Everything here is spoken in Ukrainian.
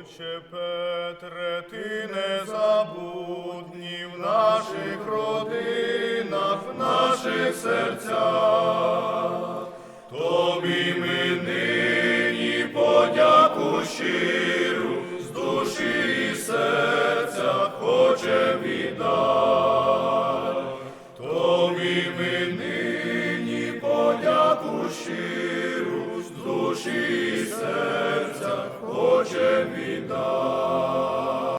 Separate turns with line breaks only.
Отче Петре, ти не забудні в наших родинах, в наших серцях, тобі ми нині подяку щиру з душі і серця хоче віддати. тобі ми нині подяку щиру. Amen.